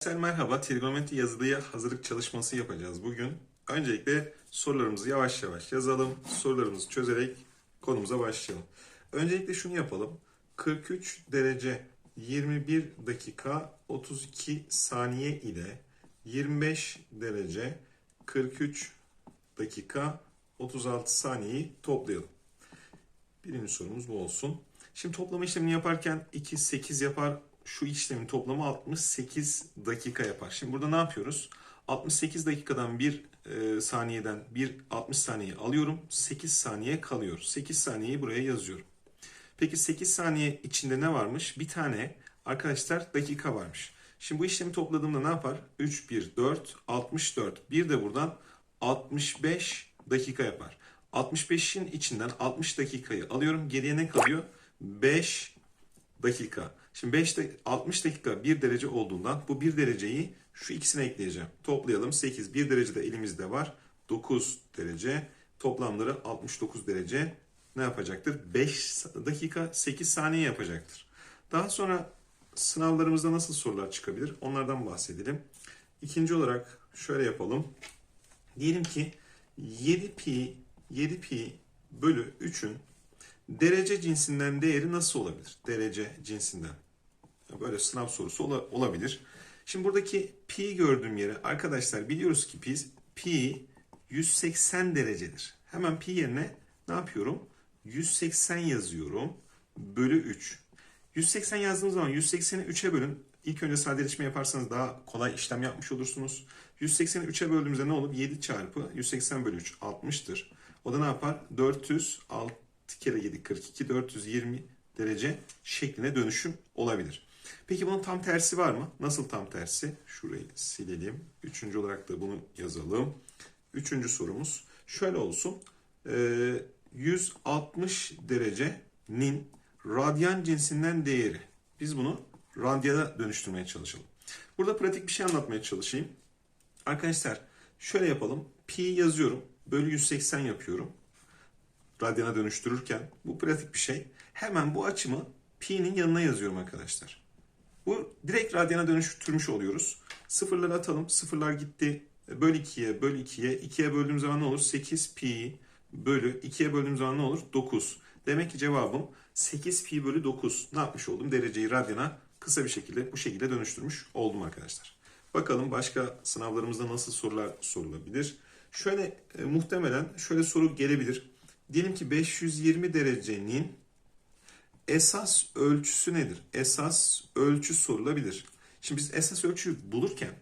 Arkadaşlar merhaba. Trigonometri yazılıya hazırlık çalışması yapacağız bugün. Öncelikle sorularımızı yavaş yavaş yazalım. Sorularımızı çözerek konumuza başlayalım. Öncelikle şunu yapalım. 43 derece 21 dakika 32 saniye ile 25 derece 43 dakika 36 saniyeyi toplayalım. Birinci sorumuz bu olsun. Şimdi toplama işlemini yaparken 2, 8 yapar. Şu işlemin toplamı 68 dakika yapar. Şimdi burada ne yapıyoruz? 68 dakikadan bir e, saniyeden bir 60 saniye alıyorum. 8 saniye kalıyor. 8 saniyeyi buraya yazıyorum. Peki 8 saniye içinde ne varmış? Bir tane arkadaşlar dakika varmış. Şimdi bu işlemi topladığımda ne yapar? 3, 1, 4, 64. Bir de buradan 65 dakika yapar. 65'in içinden 60 dakikayı alıyorum. Geriye ne kalıyor? 5 dakika. Şimdi 5 de 60 dakika 1 derece olduğundan bu 1 dereceyi şu ikisine ekleyeceğim. Toplayalım 8. 1 derece de elimizde var. 9 derece. Toplamları 69 derece ne yapacaktır? 5 dakika 8 saniye yapacaktır. Daha sonra sınavlarımızda nasıl sorular çıkabilir? Onlardan bahsedelim. İkinci olarak şöyle yapalım. Diyelim ki 7 pi 7 pi bölü 3'ün derece cinsinden değeri nasıl olabilir? Derece cinsinden. Böyle sınav sorusu ola- olabilir. Şimdi buradaki pi gördüğüm yere arkadaşlar biliyoruz ki pi, pi 180 derecedir. Hemen pi yerine ne yapıyorum? 180 yazıyorum. Bölü 3. 180 yazdığım zaman 180'i 3'e bölün. İlk önce sadeleşme yaparsanız daha kolay işlem yapmış olursunuz. 180'i 3'e böldüğümüzde ne olur? 7 çarpı 180 bölü 3 60'tır. O da ne yapar? 400 6 kere 7 42 420 derece şekline dönüşüm olabilir. Peki bunun tam tersi var mı? Nasıl tam tersi? Şurayı silelim. Üçüncü olarak da bunu yazalım. Üçüncü sorumuz şöyle olsun. Ee, 160 derecenin radyan cinsinden değeri. Biz bunu radyana dönüştürmeye çalışalım. Burada pratik bir şey anlatmaya çalışayım. Arkadaşlar şöyle yapalım. Pi yazıyorum. Bölü 180 yapıyorum. Radyana dönüştürürken. Bu pratik bir şey. Hemen bu açımı pi'nin yanına yazıyorum arkadaşlar. Bu direkt radyana dönüştürmüş oluyoruz. Sıfırları atalım. Sıfırlar gitti. Böl 2'ye, böl 2'ye. 2'ye böldüğüm zaman ne olur? 8 pi bölü 2'ye böldüğüm zaman ne olur? 9. Demek ki cevabım 8 pi bölü 9. Ne yapmış oldum? Dereceyi radyana kısa bir şekilde bu şekilde dönüştürmüş oldum arkadaşlar. Bakalım başka sınavlarımızda nasıl sorular sorulabilir. Şöyle e, muhtemelen şöyle soru gelebilir. Diyelim ki 520 derecenin esas ölçüsü nedir? Esas ölçü sorulabilir. Şimdi biz esas ölçüyü bulurken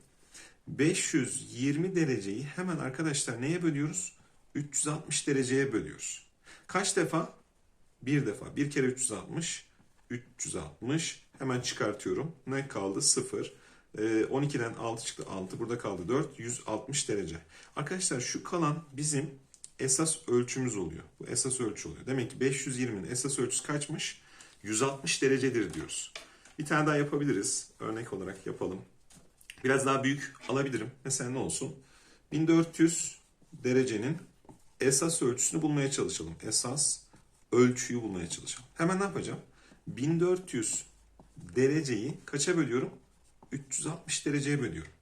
520 dereceyi hemen arkadaşlar neye bölüyoruz? 360 dereceye bölüyoruz. Kaç defa? Bir defa. Bir kere 360. 360. Hemen çıkartıyorum. Ne kaldı? 0. Ee, 12'den 6 çıktı 6. Burada kaldı 4. 160 derece. Arkadaşlar şu kalan bizim esas ölçümüz oluyor. Bu esas ölçü oluyor. Demek ki 520'nin esas ölçüsü kaçmış? 160 derecedir diyoruz. Bir tane daha yapabiliriz. Örnek olarak yapalım. Biraz daha büyük alabilirim. Mesela ne olsun? 1400 derecenin esas ölçüsünü bulmaya çalışalım. Esas ölçüyü bulmaya çalışalım. Hemen ne yapacağım? 1400 dereceyi kaça bölüyorum? 360 dereceye bölüyorum.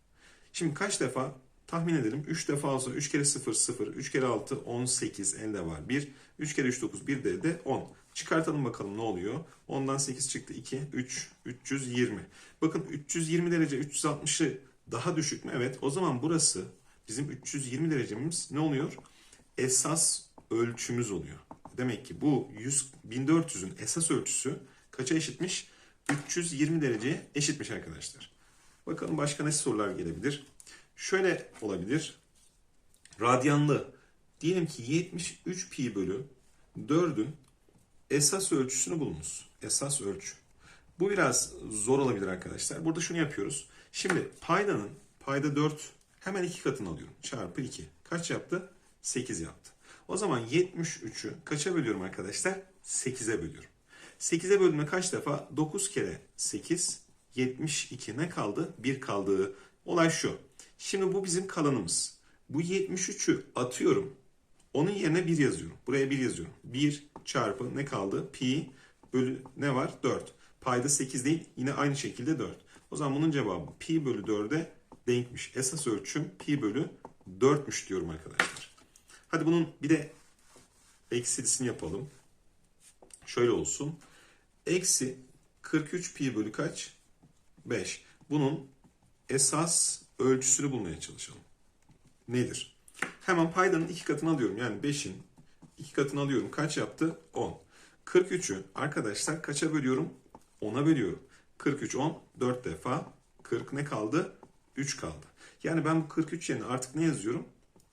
Şimdi kaç defa? Tahmin edelim. 3 defa olsa 3 kere 0 0, 3 kere 6 18 elde var 1. 3 kere 3 9 1 de de 10. Çıkartalım bakalım ne oluyor. 10'dan 8 çıktı 2, 3, 320. Bakın 320 derece 360'ı daha düşük mü? Evet. O zaman burası bizim 320 derecemiz ne oluyor? Esas ölçümüz oluyor. Demek ki bu 100, 1400'ün esas ölçüsü kaça eşitmiş? 320 dereceye eşitmiş arkadaşlar. Bakalım başka ne sorular gelebilir? Şöyle olabilir. Radyanlı. Diyelim ki 73 pi bölü 4'ün esas ölçüsünü bulunuz. Esas ölçü. Bu biraz zor olabilir arkadaşlar. Burada şunu yapıyoruz. Şimdi paydanın payda 4 hemen iki katını alıyorum. Çarpı 2. Kaç yaptı? 8 yaptı. O zaman 73'ü kaça bölüyorum arkadaşlar? 8'e bölüyorum. 8'e bölümü kaç defa? 9 kere 8 72 ne kaldı? 1 kaldı. Olay şu. Şimdi bu bizim kalanımız. Bu 73'ü atıyorum. Onun yerine 1 yazıyorum. Buraya 1 yazıyorum. 1 çarpı ne kaldı? Pi bölü ne var? 4. Payda 8 değil. Yine aynı şekilde 4. O zaman bunun cevabı pi bölü 4'e denkmiş. Esas ölçüm pi bölü 4'müş diyorum arkadaşlar. Hadi bunun bir de eksilisini yapalım. Şöyle olsun. Eksi 43 pi bölü kaç? 5. Bunun esas ölçüsünü bulmaya çalışalım. Nedir? Hemen paydanın iki katını alıyorum. Yani 5'in iki katını alıyorum. Kaç yaptı? 10. 43'ü arkadaşlar kaça bölüyorum? 10'a bölüyorum. 43, 10, 4 defa. 40 ne kaldı? 3 kaldı. Yani ben bu 43 yerine artık ne yazıyorum?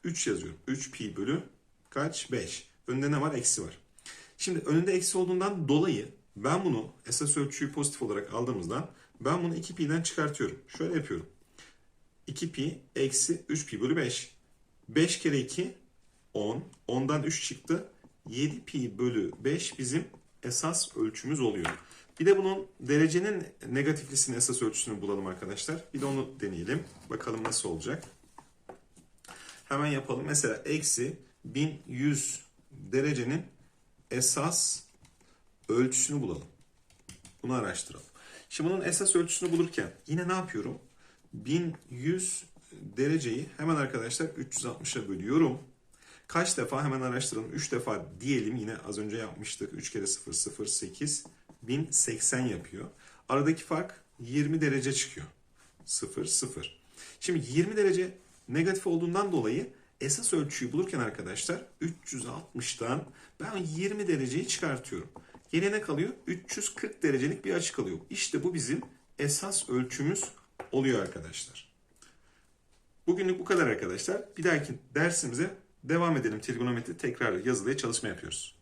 3 yazıyorum. 3 pi bölü kaç? 5. Önünde ne var? Eksi var. Şimdi önünde eksi olduğundan dolayı ben bunu esas ölçüyü pozitif olarak aldığımızdan ben bunu 2 pi'den çıkartıyorum. Şöyle yapıyorum. 2 pi eksi 3 pi bölü 5. 5 kere 2 10. 10'dan 3 çıktı. 7 pi bölü 5 bizim esas ölçümüz oluyor. Bir de bunun derecenin negatiflisinin esas ölçüsünü bulalım arkadaşlar. Bir de onu deneyelim. Bakalım nasıl olacak. Hemen yapalım. Mesela eksi 1100 derecenin esas ölçüsünü bulalım. Bunu araştıralım. Şimdi bunun esas ölçüsünü bulurken yine ne yapıyorum? 1100 dereceyi hemen arkadaşlar 360'a bölüyorum. Kaç defa hemen araştıralım. 3 defa diyelim yine az önce yapmıştık. 3 kere 0 0 8 1080 yapıyor. Aradaki fark 20 derece çıkıyor. 0 0. Şimdi 20 derece negatif olduğundan dolayı esas ölçüyü bulurken arkadaşlar 360'tan ben 20 dereceyi çıkartıyorum. Geriye ne kalıyor? 340 derecelik bir açı kalıyor. İşte bu bizim esas ölçümüz oluyor arkadaşlar. Bugünlük bu kadar arkadaşlar. Bir dahaki dersimize devam edelim. Trigonometri tekrar yazılıya çalışma yapıyoruz.